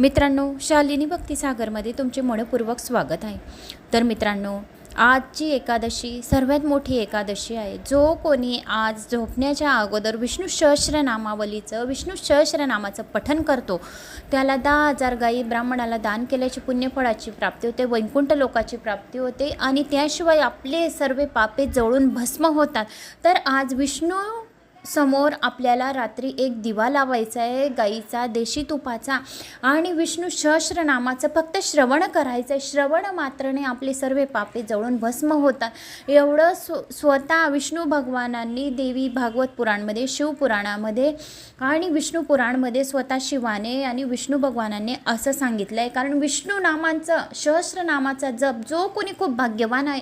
मित्रांनो शालिनी भक्तिसागरमध्ये तुमचे मनपूर्वक स्वागत आहे. तर मित्रांनो आजची एकादशी सर्वात मोठी एकादशी आहे. जो कोणी आज झोपण्याच्या अगोदर विष्णू सहस्रनामावलीचं विष्णू सहस्रनामाचं पठन करतो त्याला दहा हजार गायी ब्राह्मणाला दान केल्याची पुण्यफळाची प्राप्ती होते वैकुंठ लोकाची प्राप्ती होते आणि त्याशिवाय आपले सर्व पापे जळून भस्म होतात. तर आज विष्णू समोर आपल्याला रात्री एक दिवा लावायचा आहे गाईचा देशी तुपाचा आणि विष्णू सहस्रनामाचं फक्त श्रवण करायचं आहे श्रवण मात्रने आपले सर्व पापे जळून भस्म होतात. एवढं स्व स्वतः विष्णू भगवानांनी देवी भागवत पुराणमध्ये शिवपुराणामध्ये आणि विष्णू पुराणमध्ये स्वतः शिवाने आणि विष्णू भगवानांनी असं सांगितलं आहे कारण विष्णू नामांचं सहस्रनामाचा जप जो कोणी खूप भाग्यवान आहे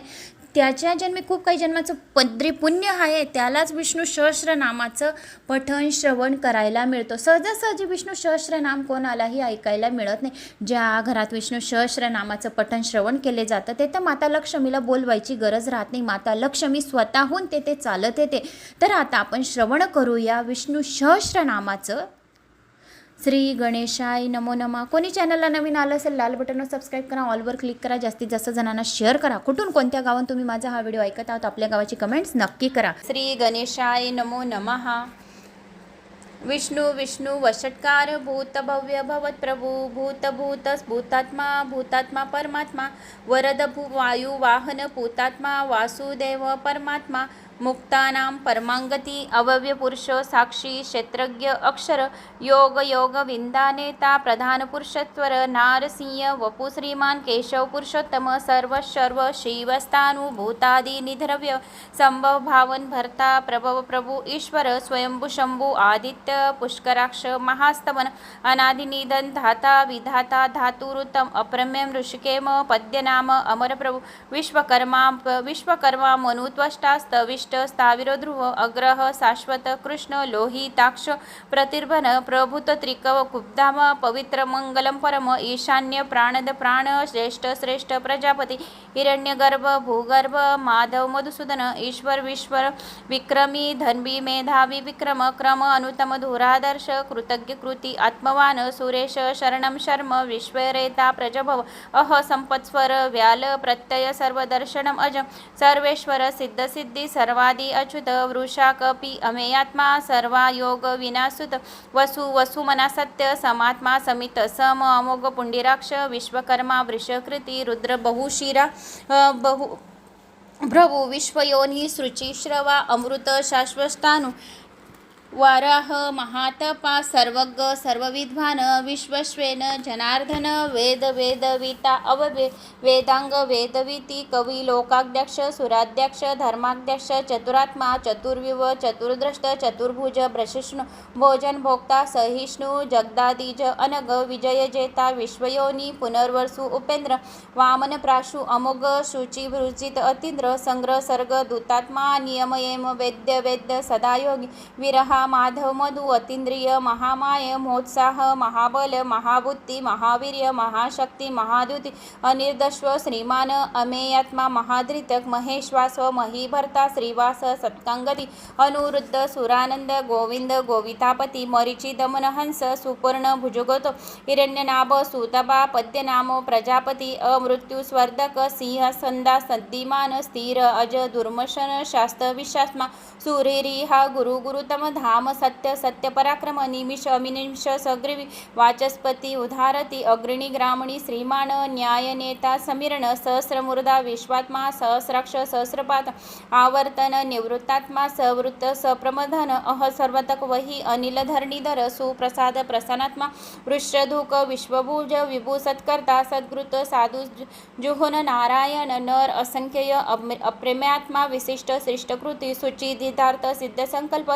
त्याच्या जन्मी खूप काही जन्माचं पद्री पुण्य आहे त्यालाच विष्णू सहस्रनामाचं पठण श्रवण करायला मिळतं. सहजासहजी विष्णू सहस्रनाम कोणालाही ऐकायला मिळत नाही. ज्या घरात विष्णू सहस्रनामाचं पठण श्रवण केले जातं ते तर माता लक्ष्मीला बोलवायची गरज राहत नाही. माता लक्ष्मी स्वतःहून तेथे चालत येते. तर आता आपण श्रवण करूया विष्णू सहस्रनामाचं श्री गणेशाय नमो नमा. कोणी चॅनलला नवीन आलं असेल लाल बटनवर सबस्क्राईब करा ऑलवर क्लिक करा जास्तीत जास्त जणांना शेअर करा. कुठून कोणत्या गावात तुम्ही माझा हा व्हिडिओ ऐकत आहात आपल्या गावाची कमेंट्स नक्की करा. श्री गणेशाय नमो नमः. विष्णू विष्णू वषटकार भूत भव्य भवत प्रभू भूत भूत भूतात्मा भूतात्मा परमात्मा वरद भू वायू वाहन भूतात्मा वासुदेव परमात्मा मुक्तानां परमाङ्गति अवव्यपुरुषो साक्षी क्षेत्रज्ञ अक्षर योग योग विन्दानेता प्रधान पुरुषत्वर नारसिंह वपु श्रीमान केशव पुरुषोत्तम सर्वशर्व सर्व निधरव्य संभव भावन भर्ता प्रभव प्रभु ईश्वर स्वयंभू शंभू आदित्य पुष्कराक्ष महास्तवन अनादिनिधन धाता विधाता धातुरुतम अप्रम्यम ऋषिकेम पद्यनाम अमरप्रभु विश्वकर्मा विश्वकर्मा मनुत्वष्टास्तविष्ट स्थाविरो ध्रुव अग्रह शाश्वत कृष्ण लोहिताक्ष प्रतिर्भन प्रभूत त्रिकव कुब्धाम पवित्र मंगलम परम ईशान्य प्राणद प्राण श्रेष्ठ श्रेष्ठ प्रजापती हिरण्यगर्भ भूगर्भ माधव मधुसूदन ईश्वर विश्वर विक्रमी धन्वी मेधावी विक्रम क्रम अनुतम धुरादर्श कृतज्ञ कृती आत्मवान सुरेश शरणम शर्म विश्वरेता प्रजभव अह संपत्स्वर व्याल प्रत्यय सर्वदर्शनम अज सर्वेश्वर सिद्धसिद्धी सर्वादी अच्युत वृषा कपी अमेयात्मा सर्वा योग विनासुत वसु वसुमना सत्य समात्मा समित सम अमोघ पुंडिराक्ष विश्वकर्मा वृषकृती रुद्र बहुशिरा बहु प्रभू विश्वयोनी शुचिश्रवा अमृत शाश्वस्तानु वाराह महातपा सर्वज्ञ सर्वविद्वान विश्वश्वेन जनार्दन वेद वेदविता अववे वेदांग वेदविती कवी लोकाध्यक्ष सुराध्यक्ष धर्माध्यक्ष चतुरात्मा चतुर्विव चतुर्द्रष्ट चतुर्भुज प्रशिष्णु भोजन भोक्ता सहिष्णु जगदादिज अनग विजय जेता विश्वयोनी पुनर्वसु उपेंद्र वामन प्राशु अमोघ शुचिभृजित अतींद्र संग्रह सर्ग दूतात्मा नियमयेम वेद्य वेद्य सदायोगी विरहा माधव मधु अतींद्रिय महामाय मोत्साह महाबल महाबुद्धी महावीर्य महाशक्ती महादुती अनिर्दश्व श्रीमान अमेयात्मा महाधृतक महेश्वास्व महीभर्ता श्रीवास सत्कांगती अनुरुद्ध सुरानंद गोविंद गोवितापती मरिची दमन हंस सुपर्ण भुजगतो हिरण्यनाभ सुतबा पद्यनामो प्रजापती अमृत्युस्वर्धक सिंह संदा सद्दिमान स्थिर अज दुर्मशन शास्त्र विशास्मा सुरेरी हा गुरु गुरुतम धाम सत्य सत्य पराक्रम निमिष अमिनिमिष सग्रीवी वाचस्पती उधारती अग्रणी ग्रामणी श्रीमान न्याय नेता समीरण सहस्रमुर्धा विश्वात्मा सहस्राक्ष सहस्रपात आवर्तन निवृत्तात्मा सवृत्त सप्रमधन अह सर्वतक वही अनिल धरणीधर सुप्रसाद प्रसन्नात्मा वृषधुक विश्वभुज विभू सत्कर्ता सद्गृत साधु जुहोन नारायण नर असंख्यय अप्रेम्यात्मा विशिष्ट श्रेष्ठकृती सिद्धसंकल्प सिद्ध संकल्प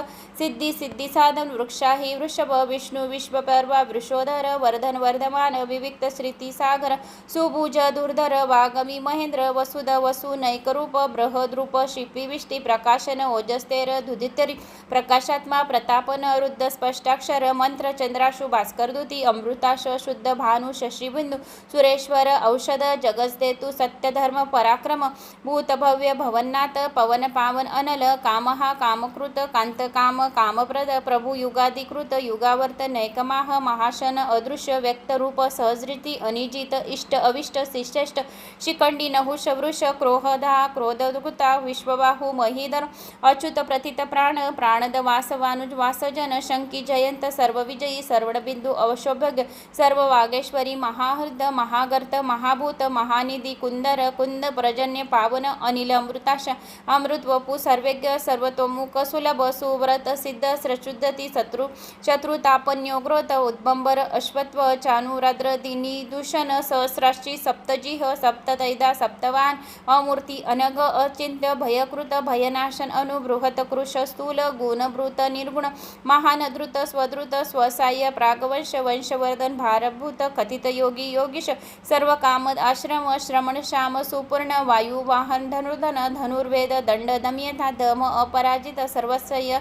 सिद्धी सिद्धी साधन वृक्षाही वृषभ विष्णू विश्वपर्वा वृषोधर वर्धन वर्धमान विविक्त श्रीती सागर सुभुज दुर्धर वागमी महेंद्र वसुद वसु नैकरूप बृहद्रूप शिपी विष्टी प्रकाशन ओजस्तेर धुदितरी प्रकाशात्मा प्रतापन रुद्ध स्पष्टाक्षर मंत्र चंद्राशु भास्करदूती अमृताश शुद्ध भानु शशीबिंदू सुरेश्वर औषध जगजदेतु सत्यधर्म पराक्रम भूतभव्य भवन्नाथ पवन पावन अनल कामहा कामकृत कांत काम काम प्रभू युगाधिकृत युगावर्त नैकमाह महाशन अदृश्य व्यक्तरूप सहजरीती अनिजित इष्ट अविष्ट शिष्यष्ट शिखंडी नहुष वृष क्रोहधा क्रोधकृता विश्वबाहू महीधर अच्युत प्रथित प्राण प्राणद वासवानुज वासजन शंकी जयंत सर्वविजयी सर्वणबिंदू अवशोभग सर्व वागेश्वरी महाहृद महागर्त महाभूत महानिधी कुंदर कुंद पर्जन्य पावन अनिल अमृताश अमृत वपू सर्वेज्ञ सर्वतोमुख सुलभ सुव्रत सिद्ध सृशुद्धती शत्रु. शत्रुतापन्योग्रोत उद्बंबर अश्वत्व चानुराद्र दिनी दूषण सहस्राशी सप्तजिह सप्ततैदा सप्तवान अमूर्ती अनग अचिंत्य भयकृत भयनाशन अनुबृहत कृश स्थूल गुणभृत निर्गुण महान द्रुत स्वद्रुत स्वसाय प्रागवंश वंशवर्धन भारभूत कथित योगी योगीश सर्व कामद आश्रम श्रमण श्याम सुपूर्ण वायू वाहन धनुर्धन धनुर्वेद दंड दम्यता दम अपराजित सर्वस्वय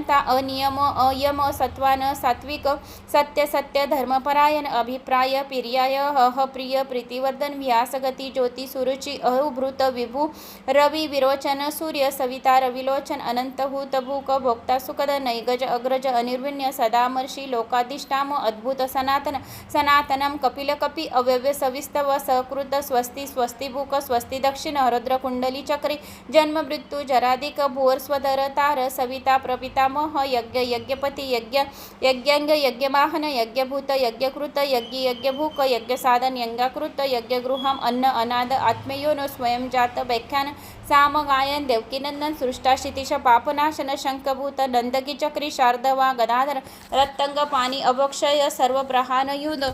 अनंता अनियम अयम सत्वान सात्विक सत्य सत्य धर्मपरायण अभिप्राय पिर्याय हह प्रिय प्रीतिवर्धन व्यासगती ज्योती सुरुची अहुभृत विभू रवी विरोचन सूर्य सविता रविलोचन अनंत भूक भोक्ता सुखद नैगज अग्रज अनिर्विण्य सदामर्षी लोकाधिष्ठाम अद्भुत सनातन सनातनम कपिल कपी अव्यव्य सविस्तव सकृत स्वस्ती स्वस्तिभूक स्वस्ती दक्षिण हरद्र कुंडली चक्री जन्म मृत्यू जराधिक भुवर स्वदर तार सविता प्रपिता प्रपितामह यज्ञ यज्ञपती यज्ञ यज्ञांग यज्ञवाहन यज्ञभूत यज्ञकृत यज्ञ यज्ञभूक यज्ञसाधन यज्ञाकृत यज्ञगृहम अन्न अनाद आत्मयोनो स्वयंजात व्याख्यान सामगायन देवकीनंदन सृष्टा क्षितिश पापनाशन शंखभूत नंदकी चक्री शारदवा गदाधर रत्तंग पाणी अभक्षय सर्व प्रहानयुध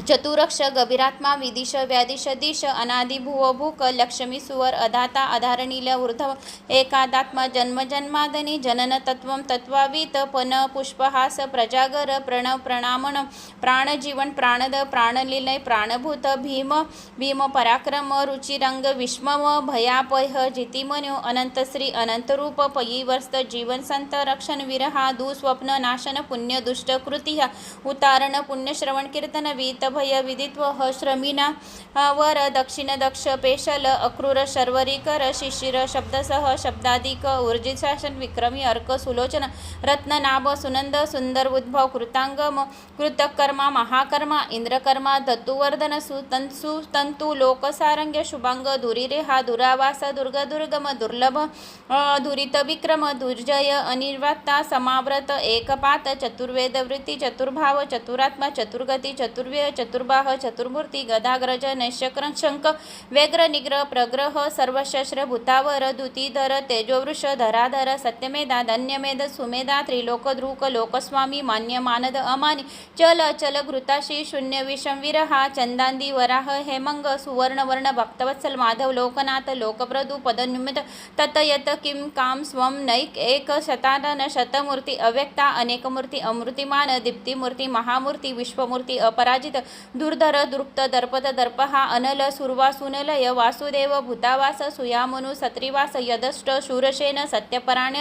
चतुरक्ष गभीरात्मा विदिश व्यादिश दिश अनादि भुवभूक लक्ष्मी सुवर अधाता अधारणील ऊर्ध्व एकादात्मा जन्मजन्मादनी जनन तत्व तत्वावीत पन पुष्पहास प्रजागर प्रणव प्रणामण प्राणजीवन प्राणद प्राणलीलय प्राणभूत भीम भीम पराक्रम रुचिरंग विष्मव भयापह जितिमन्यो अनंतश्री अनंतरूप पयीवर्स्त जीवन संत रक्षण विरहा दुःस्वप्न नाशन पुण्य दुष्टकृती उतारण पुण्यश्रवण कीर्तन वीत भय विदित्व ह श्रमिना वर दक्षिण दक्ष पेशल अक्रूर शर्वरीकर शिशिर शब्दसह शब्दाधिक ऊर्जित शासन विक्रमी अर्क सुलोचन रत्ननाभ सुनंद सुंदर उद्भव कृतांगम कृतकर्मा महाकर्मा इंद्रकर्मा दत्तुवर्धन सुतंसु तंतु लोकसारंग्य शुभांग दुरीरेहा दुरावास दुर्ग दुर्गम दुर्लभ दुरित विक्रम दुर्जय अनिर्वात्ता समाव्रत एकपात चतुर्वेद वृत्ती चतुर्भाव चतुरात्मा चतुर्गती चतुर्व्य चतुर्बाह चतुर्मूर्ती गदाग्रज नैशक्र शंख व्यग्र निग्रह प्रग्रह सर्वशस्त्र भूतावर दुतीधर तेजोवृष धराधर सत्यमेधा धन्यमेध सुमेधा त्रिलोकद्रुक लोकस्वामी मान्य मानद अमानी चल अचल घृताशी शून्य विषम विरहा चंदांदी वराह हेमंग सुवर्णवर्ण भक्तवत्सल माधव लोकनाथ लोकप्रदू पदनिमित ततयत किं काम स्वम नैक एक शतानन शतमूर्ती अव्यक्ता अनेकमूर्ती अमृतिमान दीप्तिमूर्ती महामूर्ती विश्वमूर्ती अपराजित दुर्धर दृप्त दर्पत दर्पहा अनल सुरवासुनलय वासुदेव भूतावास सुयामनु सत्रिवास यदष्ट शूरसेन सत्यपराण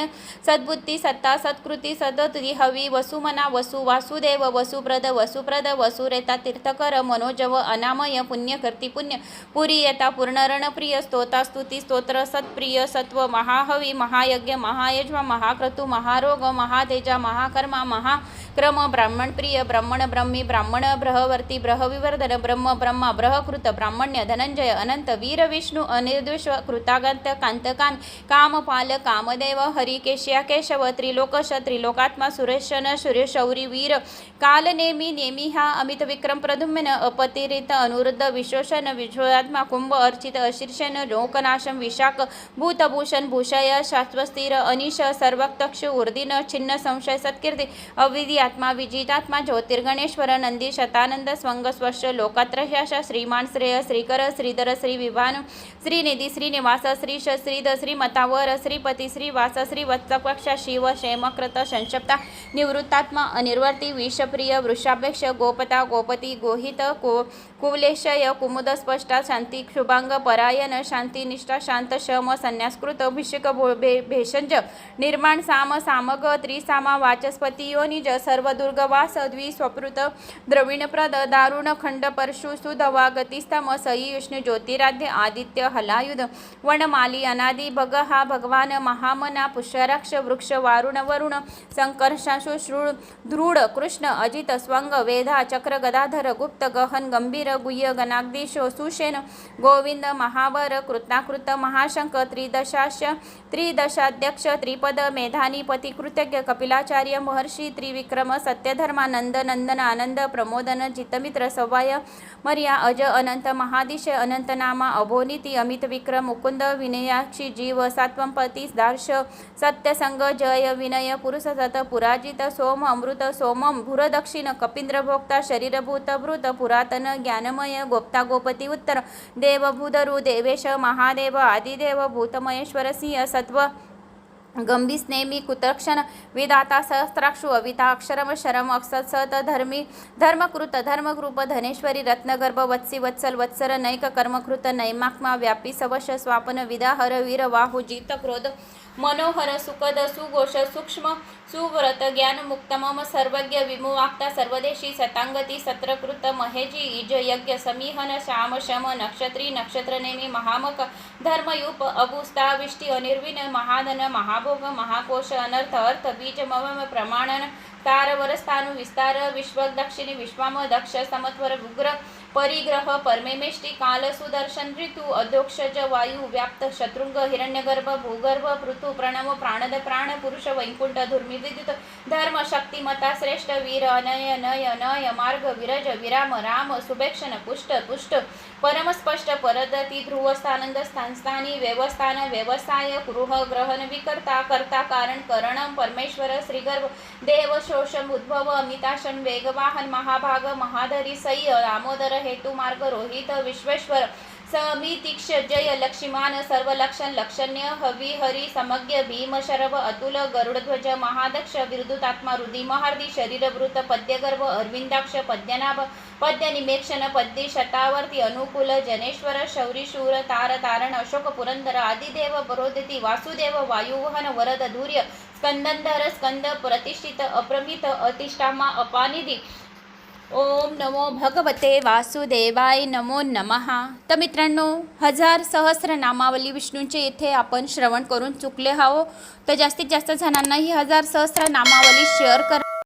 सद्बुद्धी सत्ता सत्कृती सदती हवी वसुमना वसु वासुदेव वसुप्रद वसुप्रद वसुरेता तीर्थकर मनोजव अनामय पुण्यकर्ती पुण्य पुरी येता पूर्णरणप्रिय स्तोता स्तुती स्तोत्र सत्प्रिय सत्व महाहवी महायज्ञ महायज्वा महाक्रतु महारोग महातेजा महाकर्मा महाक्रम ब्राह्मणप्रिय ब्राह्मण ब्रह्मी ब्राह्मण ब्रहवर्ती ब्रहविवर्धन ब्रह्म ब्रह्मा ब्रहकृत ब्राह्मण्य धनंजय अनंत वीर विष्णू अनिर्दुष कृतागंत कांतकान कामपाल कामदेव हरिकेश्या केशव त्रिलोकश त्रिलोकात्मा सुरेशन सुरेशौरी वीर काल नेमी नेमी हा अमित विक्रम प्रदुम्न अपतिरित अनुरुद्ध विशोषण विश्वात्मा कुंभ अर्चित अशीर्षण लोकनाशम विशाख भूतभूषण भूषय शाश्वस्थिर अनिश सर्वक्तक्ष उर्दिन छिन्न संशय सत्कीर्ती अविधी आत्मा विजितात्मा ज्योतिर्गणेश्वर नंदी शतानंद स्वंग स्वश श्रीमान श्रेय श्रीकर श्रीधर श्री विभान श्रीनिधी श्रीनिवास श्रीश श्रीध श्रीमतावर श्रीपती श्रीवास श्रीवत्सपक्ष शिव क्षेमकृत संशप्ता निवृत्तात्मा अनिर्वर्ती विषप्रिय वृषाभ्यक्ष गोपता गोपती गोहित को कुवलेशय कुमुदस्पष्टा शांती शुभांग परायण शांती निष्ठा शांत शम संन्यासकृत अभिषेक भो- भे- भेषज निर्माण साम सामग त्रिसामा वाचस्पती योनिज सर्व दुर्गवास द्विस्वपृत द्रविणप्रद दारुण खंड परशु सुधवा गतिस्तम सई विष्णु ज्योतिराध्य आदित्य हलायुध वनमाली अनादि भग हा भगवान महामना पुष्यराक्ष वृक्ष वारुण वरुण संकर्षाशु श्रुळ दृढ कृष्ण अजित स्वंग वेधा चक्र गदाधर गुप्त गहन गंभीर गुह्य गणाग्दिशो सुशेन गोविंद महावर कृत्नाकृत महाशंक त्रिदशाश त्रिदशाध्यक्ष त्रिपद मेधानी पती कृतज्ञ कपिलाचार्य महर्षी त्रिविक्रम सत्यधर्मानंद नंदन आनंद प्रमोदन जितमित्र सवाय मर्या अज अनंत महादिशय अनंतनामा अभोनिती अमित विक्रम मुकुंद विनयाक्षी जीव सात्वंपती दार्श सत्यसंग जय विनय पुरुष सत पुराजित सोम अमृत सोमम भूरदक्षिण कपिंद्रभोक्ता शरीरभूत भृत पुरातन ज्ञानमय गोप्ता गोपती उत्तर। देवभूधरू देवेश महादेव आदिदेव भूतमहेश्वर सिंह सत्व गंभीर नेमी कुतक्षण विदाता सहस्राक्षु अविता अक्षरम शरम अक्षसत धर्मी धर्मकृत धर्मकृप धनेश्वरी रत्नगर्भ वत्सी वत्सल वत्सर नैक कर्मकृत नैमाक्मा व्यापी सवश स्वापन विदाहर वीर वाहु जित क्रोध મનોહર, સુખદ, સુઘોષ, સૂક્ષ્મ, સુવ્રત જ્ઞાન મુક્તમમ સર્વજ્ઞ, વિમુવાક્તા, સર્વદેશી, સતાંગતિ, સત્રકૃત, મહેજી ઈજ યજ્ઞ સમીહન શામ શમ, નક્ષત્રી, નક્ષત્રનેમી, મહામક, ધર્મયુપ અગુસ્તા વિષ્ટિ, અનિર્વિન મહાદન મહાભોગ મહાકોશ અનર્થ, અર્થ, બીજ, મમ, પ્રમાણન તાર વરસ્તાનું વિસ્તાર વિશ્વ દક્ષિણી વિશ્વામ દક્ષ સમત્વર, ઉગ્ર परिग्रह परमेमेष्टी काल सुदर्शन ऋतू अधोक्षज वायू व्याप्त शत्रुंग हिरण्यगर्भ भूगर्भ पृथु प्रणव प्राणद प्राण पुरुष वैकुंठ धुर्मी विद्युत धर्म शक्तिमता श्रेष्ठ वीर अनय नय नय मार्ग विरज विराम राम सुभेक्षण पुष्ट पुष्ट परमस्पष्ट परदती ध्रुवस्थानंद स्थानस्थानी व्यवस्थान व्यवसाय गृह ग्रहण विकर्ता कर्ता कारण करणम परमेश्वर श्रीगर्भ देव शोषम उद्भव अमिताशन वेगवाहन महाभाग महाधरी सय्य दामोदर हेतु मार्ग रोहित विश्वेश्वर समितिक्ष जय लक्ष्मीमान सर्वलक्षण लक्षण्य हवी हरी समज्ञ भीम शरभ अतुल गरुडध्वज महादक्ष विरुदुतात्मा रुदी महार्दी शरीरभृत पद्यगर्भ अरविंदाक्ष पद्यनाभ पद्य निमेक्षण पद्य शतावर्ती अनुकूल जनेश्वर शौरीशूर तार तारण अशोक पुरंदर आदिदेव बरोदिती वासुदेव वायुवहन वरद धूर्य स्कंदंधर स्कंद प्रतिष्ठित अप्रमित अतिष्ठामा अपानिधी ओम नमो भगवते वासुदेवाय नमो नमहा तर मित्रांनो हजार सहस्र नामावली विष्णूंचे इथे आपण श्रवण करून चुकले आहो तर जास्तीत जास्त जणांना ही हजार सहस्र नामावली शेअर करा.